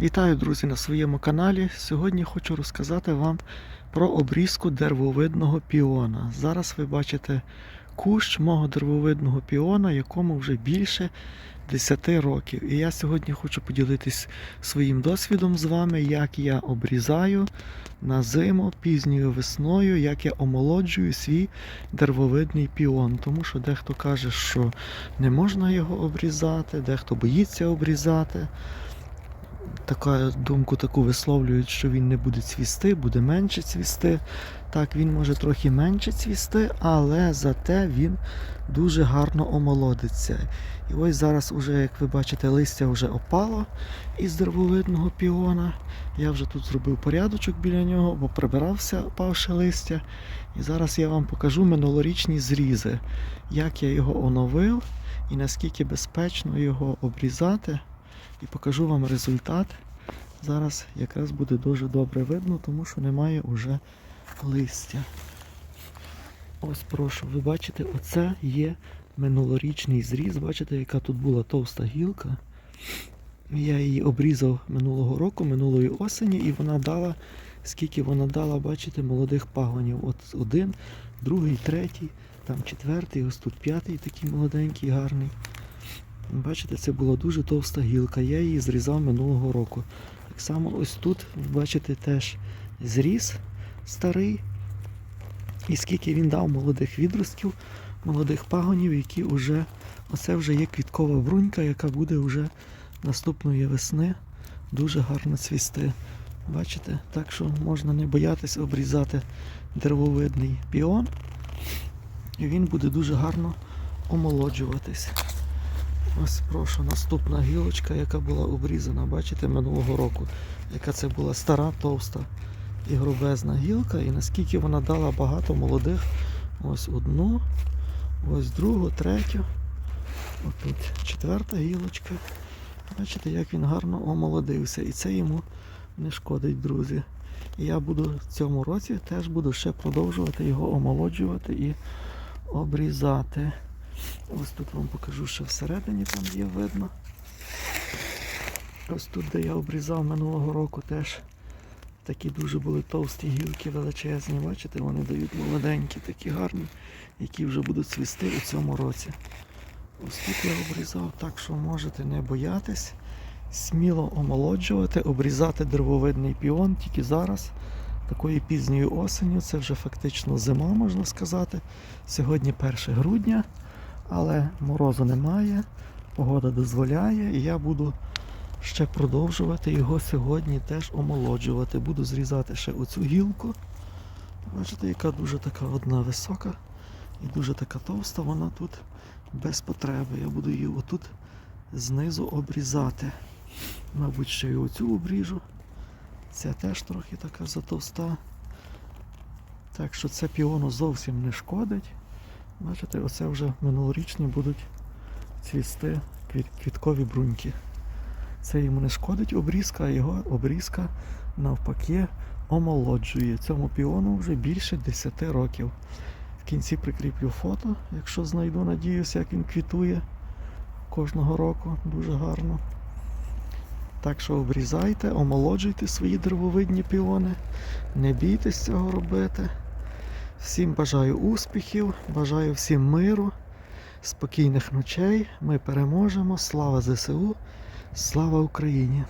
Вітаю, друзі, на своєму каналі. Сьогодні хочу розказати вам про обрізку деревовидного піона. Зараз ви бачите кущ мого деревовидного піона, якому вже більше 10 років. І я сьогодні хочу поділитись своїм досвідом з вами, як я обрізаю на зиму, пізньою весною, як я омолоджую свій деревовидний піон. Тому що дехто каже, що не можна його обрізати, дехто боїться обрізати така думку таку висловлюють, що він не буде цвісти, буде менше цвісти. Так, він може трохи менше цвісти, але зате він дуже гарно омолодиться. І ось зараз, уже, як ви бачите, листя вже опало із деревовидного піона. Я вже тут зробив порядочок біля нього, бо прибирався опавши листя. І зараз я вам покажу минулорічні зрізи, як я його оновив і наскільки безпечно його обрізати і покажу вам результат. Зараз якраз буде дуже добре видно, тому що немає уже листя. Ось прошу, ви бачите, оце є минулорічний зріз. Бачите, яка тут була товста гілка. Я її обрізав минулого року, минулої осені, і вона дала, скільки вона дала, бачите, молодих пагонів. От один, другий, третій, там четвертий, ось тут п'ятий такий молоденький, гарний. Бачите, це була дуже товста гілка. Я її зрізав минулого року. Так само ось тут, бачите, теж зріз старий. І скільки він дав молодих відростків, молодих пагонів, які вже, оце вже є квіткова брунька, яка буде вже наступної весни дуже гарно цвісти. Бачите? Так що можна не боятися обрізати деревовидний піон. І він буде дуже гарно омолоджуватись. Ось прошу, наступна гілочка, яка була обрізана, бачите, минулого року. Яка це була стара, товста і грубезна гілка, і наскільки вона дала багато молодих. Ось одну, ось другу, третю. Ось тут четверта гілочка. Бачите, як він гарно омолодився. І це йому не шкодить, друзі. І я буду в цьому році теж буду ще продовжувати його омолоджувати і обрізати. Ось тут вам покажу, що всередині там є видно. Ось тут, де я обрізав минулого року, теж такі дуже були товсті гілки величезні. Бачите, вони дають молоденькі, такі гарні, які вже будуть цвісти у цьому році. Ось тут я обрізав, так що можете не боятись, сміло омолоджувати, обрізати деревовидний піон тільки зараз, такої пізньої осені, це вже фактично зима, можна сказати. Сьогодні 1 грудня але морозу немає, погода дозволяє, і я буду ще продовжувати його сьогодні теж омолоджувати. Буду зрізати ще оцю гілку. Бачите, яка дуже така одна висока і дуже така товста, вона тут без потреби. Я буду її отут знизу обрізати. Мабуть, ще й оцю обріжу. Ця теж трохи така затовста. Так що це піону зовсім не шкодить. Бачите, оце вже минулорічні будуть цвісти квіт- квіткові бруньки. Це йому не шкодить обрізка, а його обрізка навпаки омолоджує. Цьому піону вже більше 10 років. В кінці прикріплю фото, якщо знайду, надіюся, як він квітує кожного року. Дуже гарно. Так що обрізайте, омолоджуйте свої деревовидні піони. Не бійтесь цього робити. Всім бажаю успіхів, бажаю всім миру, спокійних ночей. Ми переможемо. Слава ЗСУ, слава Україні!